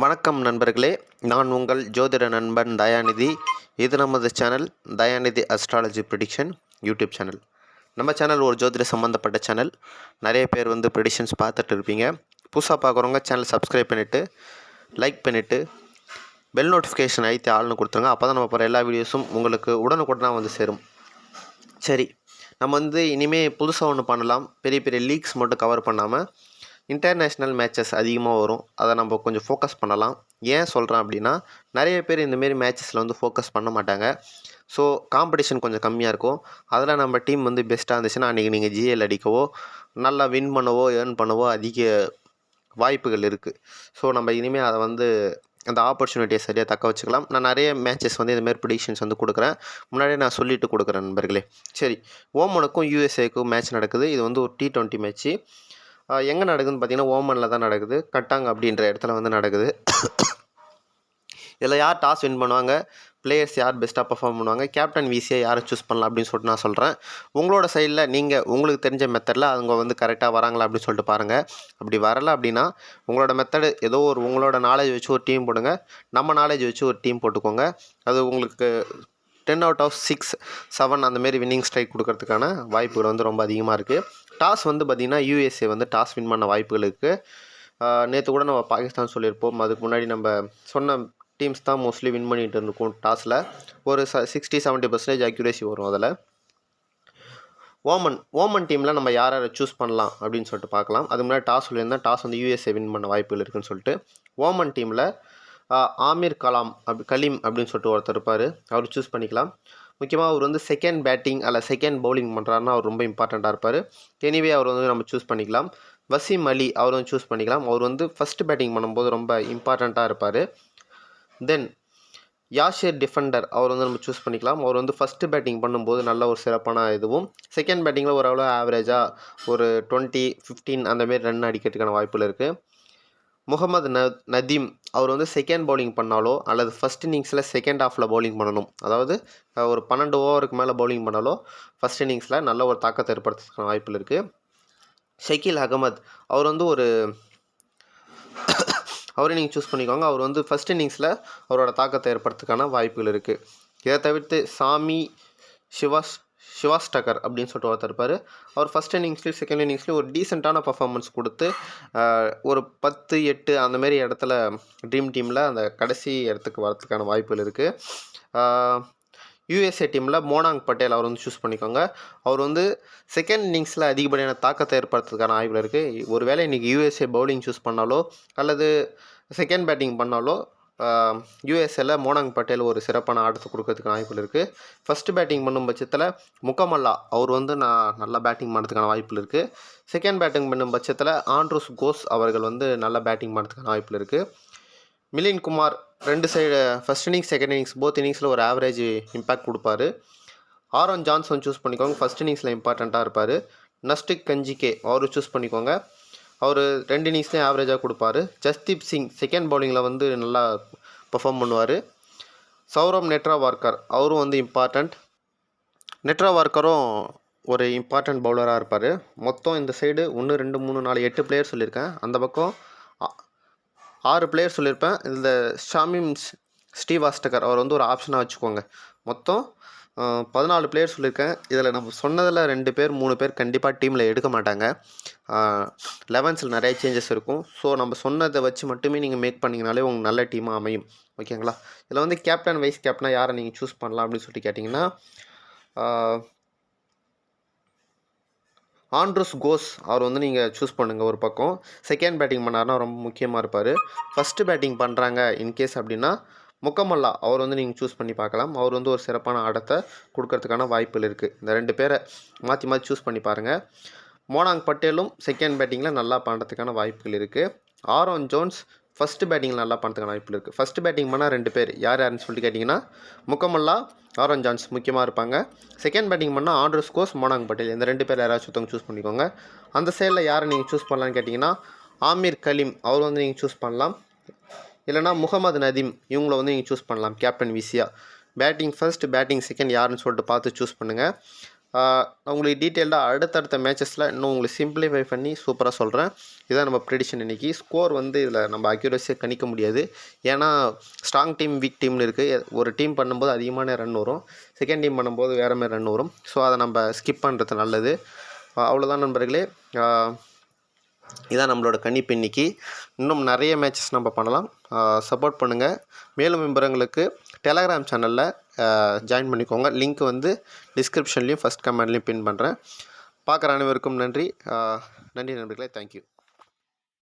வணக்கம் நண்பர்களே. நான் உங்கள் ஜோதிட நண்பன் தயாநிதி. இது நமது channel Dayanidhi astrology prediction YouTube channel. நம்ம சேனல் ஒரு ஜோதிட சம்மந்தப்பட்ட சேனல். நிறைய பேர் வந்து ப்ரிடிக்ஷன்ஸ் பார்த்துட்டு இருப்பீங்க. புதுசாக பார்க்குறவங்க சேனல் சப்ஸ்கிரைப் பண்ணிவிட்டு லைக் பண்ணிவிட்டு பெல் நோட்டிஃபிகேஷன் ஐத்தி ஆள்னு கொடுத்துருங்க. அப்போ தான் நம்ம போகிற எல்லா வீடியோஸும் உங்களுக்கு உடனுக்குடனாக வந்து சேரும். சரி. நம்ம வந்து இனிமேல் புதுசாக ஒன்று பண்ணலாம். பெரிய பெரிய லீக்ஸ் மட்டும் கவர் பண்ணாமல் இன்டர்நேஷ்னல் மேட்சஸ் அதிகமாக வரும். அதை நம்ம கொஞ்சம் ஃபோக்கஸ் பண்ணலாம். ஏன் சொல்கிறேன் அப்படின்னா நிறைய பேர் இந்தமாரி மேட்சஸில் வந்து ஃபோக்கஸ் பண்ண மாட்டாங்க. ஸோ காம்படிஷன் கொஞ்சம் கம்மியாக இருக்கும். அதில் நம்ம டீம் வந்து பெஸ்ட்டாக இருந்துச்சுன்னா அன்றைக்கி நீங்கள் ஜிஎல் அடிக்கவோ நல்லா வின் பண்ணவோ ஏர்ன் பண்ணவோ அதிக வாய்ப்புகள் இருக்குது ஸோ நம்ம இனிமேல் அதை வந்து அந்த ஆப்பர்ச்சுனிட்டியை சரியாக தக்க வச்சுக்கலாம். நான் நிறைய மேட்சஸ் வந்து இதுமாரி ப்ரிடிக்ஷன்ஸ் வந்து கொடுக்குறேன். முன்னாடியே நான் சொல்லிட்டு கொடுக்குறேன் நண்பர்களே. சரி ஓமனுக்கும் யூஎஸ்ஏக்கும் மேட்ச் நடக்குது. இது வந்து ஒரு டி ட்வெண்ட்டி மேட்ச்சு எங்கே நடக்குதுன்னு பார்த்தீங்கன்னா ஓமனில் தான் நடக்குது. கட்டாங் அப்படின்ற இடத்துல வந்து நடக்குது. இதில் யார் டாஸ் வின் பண்ணுவாங்க? பிளேயர்ஸ் யார் பெஸ்ட்டாக பர்ஃபார்ம் பண்ணுவாங்க? கேப்டன் விசியை யாரை சூஸ் பண்ணலாம் அப்படின்னு சொல்லிட்டு நான் சொல்கிறேன் உங்களோட சைடில் நீங்கள் உங்களுக்கு தெரிஞ்ச மெத்தடில் அவங்க வந்து கரெக்டாக வராங்களா அப்படின்னு சொல்லிட்டு பாருங்கள் அப்படி வரலை அப்படின்னா உங்களோட மெத்தடு ஏதோ ஒரு உங்களோட நாலேஜ் வச்சு ஒரு டீம் போடுங்க. நம்ம நாலேஜ் வச்சு ஒரு டீம் போட்டுக்கோங்க. அது உங்களுக்கு ten out of six seven அந்தமாரி வின்னிங் ஸ்ட்ரைக் கொடுக்கறதுக்கான வாய்ப்புகள் வந்து ரொம்ப அதிகமாக இருக்குது டாஸ் வந்து பார்த்திங்கன்னா யூஎஸ்ஏ வந்து டாஸ் வின் பண்ண வாய்ப்புகள் இருக்குது நேற்று கூட நம்ம பாகிஸ்தான் சொல்லியிருப்போம். அதுக்கு முன்னாடி நம்ம சொன்ன டீம்ஸ் தான் மோஸ்ட்லி வின் பண்ணிகிட்டு இருக்கும் டாஸில். ஒரு ச சிக்ஸ்டி செவன்ட்டி பர்சன்டேஜ் அக்யூரேசி வரும் அதில். ஓமன் ஓமன் டீமில் நம்ம யார் யாரை சூஸ் பண்ணலாம் அப்படின்னு சொல்லிட்டு பார்க்கலாம். அது முன்னாடி டாஸ் சொல்லியிருந்தால் டாஸ் வந்து யூஎஸ்ஏ வின் பண்ண வாய்ப்புகள் இருக்குன்னு சொல்லிட்டு. ஓமன் டீமில் ஆமீர் கலாம் அப் கலீம் அப்படின்னு சொல்லிட்டு ஒருத்தர் இருப்பார். அவர் சூஸ் பண்ணிக்கலாம். முக்கியமாக அவர் வந்து செகண்ட் பேட்டிங் அல்ல செகண்ட் பவுலிங் பண்ணுறாருன்னா அவர் ரொம்ப இம்பார்ட்டண்ட்டாக இருப்பார். எனிவே அவர் வந்து நம்ம சூஸ் பண்ணிக்கலாம். வசீம் அலி அவர் வந்து சூஸ் பண்ணிக்கலாம். அவர் வந்து ஃபஸ்ட்டு பேட்டிங் பண்ணும்போது ரொம்ப இம்பார்ட்டண்ட்டாக இருப்பார். தென் யாஷிர் டிஃபெண்டர் அவர் வந்து நம்ம சூஸ் பண்ணிக்கலாம். அவர் வந்து ஃபஸ்ட்டு பேட்டிங் பண்ணும்போது நல்ல ஒரு சிறப்பான இதுவும். செகண்ட் பேட்டிங்கில் ஒரு ஆவரேஜாக ஒரு டுவெண்ட்டி ஃபிஃப்டீன் அந்தமாரி ரன் அடிக்கிறதுக்கான வாய்ப்புகள் இருக்குது முகமது ந நதீம் அவர் வந்து செகண்ட் பவுலிங் பண்ணாலோ அல்லது ஃபஸ்ட் இன்னிங்ஸில் செகண்ட் ஆஃபில் பவுலிங் பண்ணணும். அதாவது ஒரு பன்னெண்டு ஓவருக்கு மேலே பவுலிங் பண்ணாலோ ஃபஸ்ட் இன்னிங்ஸில் நல்ல ஒரு தாக்கத்தை ஏற்படுத்துறதுக்கான வாய்ப்பில் இருக்குது ஷக்கீல் அகமது அவர் வந்து ஒரு அவரை நீங்கள் சூஸ் பண்ணிக்கோங்க. அவர் வந்து ஃபஸ்ட் இன்னிங்ஸில் அவரோட தாக்கத்தை ஏற்படுறதுக்கான வாய்ப்புகள் இருக்குது இதை தவிர்த்து சாமி சிவாஸ் சிவாஸ் டக்கர் அப்படின்னு சொல்லிட்டு ஒருத்தர் இருப்பார். அவர் ஃபஸ்ட் இன்னிங்ஸ்லேயும் செகண்ட் இன்னிங்ஸ்லேயும் ஒரு டீசெண்டான பர்ஃபார்மன்ஸ் கொடுத்து ஒரு பத்து எட்டு அந்தமாரி இடத்துல ட்ரீம் டீமில் அந்த கடைசி இடத்துக்கு வரதுக்கான வாய்ப்புகள் இருக்குது யூஎஸ்ஏ டீமில் மோனாங் பட்டேல் அவர் வந்து சூஸ் பண்ணிக்கோங்க. அவர் வந்து செகண்ட் இன்னிங்ஸில் அதிகப்படியான தாக்கத்தை ஏற்படுத்துறதுக்கான வாய்ப்புகள் இருக்குது ஒரு வேளை இன்றைக்கி யூஎஸ்ஏ பவுலிங் சூஸ் பண்ணாலோ அல்லது செகண்ட் பேட்டிங் பண்ணாலோ யூஎஸ்ஏல மோனாங் பட்டேல் ஒரு சிறப்பான ஆட்டத்தை கொடுக்கறதுக்கான வாய்ப்புகள் இருக்குது ஃபஸ்ட்டு பேட்டிங் பண்ணும் பட்சத்தில் முக்கமல்லா அவர் வந்து நான் நல்லா பேட்டிங் பண்ணுறதுக்கான வாய்ப்புகள் இருக்குது செகண்ட் பேட்டிங் பண்ணும் பட்சத்தில் ஆண்ட்ரூஸ் கோஸ் அவர்கள் வந்து நல்லா பேட்டிங் பண்ணுறதுக்கான வாய்ப்புகள் இருக்குது மிலின் குமார் ரெண்டு side first innings second innings both இன்னிங்ஸில் ஒரு ஆவரேஜ் இம்பேக்ட் கொடுப்பாரு. ஆரோன் ஜான்சன் சூஸ் பண்ணிக்கோங்க ஃபஸ்ட் இன்னிங்ஸில் இம்பார்ட்டண்ட்டாக இருப்பார். நஸ்டிக் கஞ்சிகே அவர் சூஸ் பண்ணிக்கோங்க. அவர் ரெண்டு இன்னிங்ஸ்லேயும் ஆவரேஜாக கொடுப்பாரு. ஜஸ்தீப் சிங் செகண்ட் பவுலிங்கில் வந்து நல்லா பர்ஃபார்ம் பண்ணுவார். சௌரவ் நெட்ரா வார்க்கர் அவரும் வந்து இம்பார்ட்டண்ட் நெட்ரா வார்க்கரும் ஒரு இம்பார்ட்டண்ட் பவுலராக இருப்பார். மொத்தம் இந்த சைடு ஒன்று ரெண்டு மூணு நாலு எட்டு பிளேயர் சொல்லியிருக்கேன். அந்த பக்கம் ஆறு பிளேயர் சொல்லியிருப்பேன். இந்த ஷாமிம் ஸ்ரீவாஸ்டகர் அவர் வந்து ஒரு ஆப்ஷனாக வச்சுக்கோங்க. மொத்தம் பதினாலு பிளேயர் சொல்லியிருக்கேன். இதில் நம்ம சொன்னதில் ரெண்டு பேர் மூணு பேர் கண்டிப்பாக டீமில் எடுக்க மாட்டாங்க. லெவன்ஸில் நிறைய சேஞ்சஸ் இருக்கும். ஸோ நம்ம சொன்னதை வச்சு மட்டுமே நீங்கள் மேக் பண்ணிங்கனாலே உங்களுக்கு நல்ல டீமாக அமையும். ஓகேங்களா இதில் வந்து கேப்டன் வைஸ் கேப்டனாக யாரை நீங்கள் சூஸ் பண்ணலாம் அப்படின்னு சொல்லிட்டு கேட்டிங்கன்னா ஆண்ட்ரூஸ் கோஸ் அவர் வந்து நீங்கள் சூஸ் பண்ணுங்கள் ஒரு பக்கம். செகண்ட் பேட்டிங் பண்ணார்னா ரொம்ப முக்கியமாக இருப்பார். ஃபஸ்ட்டு பேட்டிங் பண்ணுறாங்க இன்கேஸ் அப்படின்னா முக்கமல்லா அவர் வந்து நீங்கள் சூஸ் பண்ணி பார்க்கலாம். அவர் வந்து ஒரு சிறப்பான ஆட்டத்தை கொடுக்கறதுக்கான வாய்ப்புகள் இருக்குது இந்த ரெண்டு பேரை மாற்றி மாற்றி சூஸ் பண்ணி பாருங்கள் மோனாங் பட்டேலும் செகண்ட் பேட்டிங்கில் நல்லா பண்ணுறதுக்கான வாய்ப்புகள் இருக்குது ஆரோன் ஜோன்ஸ் ஃபஸ்ட்டு பேட்டிங்கில் நல்லா பண்ணுறதுக்கான வாய்ப்புகள் இருக்குது ஃபஸ்ட்டு பேட்டிங் பண்ணால் ரெண்டு பேர். யார் யாருன்னு சொல்லிட்டு கேட்டிங்கன்னா முக்கமல்லா ஆரோன் ஜான்ஸ் முக்கியமாக இருப்பாங்க. செகண்ட் பேட்டிங் பண்ணால் ஆண்ட்ரூ ஸ்கோஸ் மோனாங் பட்டேல். இந்த ரெண்டு பேர் யாராச்சும் ஒருத்தவங்க சூஸ் பண்ணிக்கோங்க. அந்த சைடில் யாரை நீங்கள் சூஸ் பண்ணலான்னு கேட்டிங்கன்னா ஆமீர் கலீம் அவர் வந்து நீங்கள் சூஸ் பண்ணலாம். இல்லைனா முகமது நதீம் இவங்கள வந்து நீங்கள் சூஸ் பண்ணலாம். கேப்டன் விசியா. பேட்டிங் ஃபர்ஸ்ட் பேட்டிங் செகண்ட் யாருன்னு சொல்லிட்டு பார்த்து சூஸ் பண்ணுங்கள் நான் உங்களுக்கு டீட்டெயில்டாக அடுத்தடுத்த மேட்சஸில் இன்னும் உங்களுக்கு சிம்பிளிஃபை பண்ணி சூப்பராக சொல்கிறேன் இதான் நம்ம ப்ரெடிஷன் இன்னைக்கு. ஸ்கோர் வந்து இதில் நம்ம அக்யூரஸியாக கணிக்க முடியாது. ஏன்னா ஸ்ட்ராங் டீம் வீக் டீம்னு இருக்குது ஒரு டீம் பண்ணும்போது அதிகமான ரன் வரும். செகண்ட் டீம் பண்ணும்போது வேறு மாதிரி ரன் வரும். ஸோ அதை நம்ம ஸ்கிப் பண்ணுறது நல்லது. அவ்வளோதான் நண்பர்களே. இதான் நம்மளோட கணிப்பு இன்னைக்கு இன்னும் நிறைய மேட்சஸ் நம்ம பண்ணலாம். சப்போர்ட் பண்ணுங்கள் மேலும் விவரங்களுக்கு டெலகிராம் சேனலில் ஜாயின் பண்ணிக்கோங்க. லிங்க் வந்து டிஸ்கிரிப்ஷன்லேயும் ஃபஸ்ட் கமெண்ட்லேயும் பின் பண்ணுறேன் பார்க்குற அனைவருக்கும் நன்றி. நன்றி நண்பர்களே. தேங்க்யூ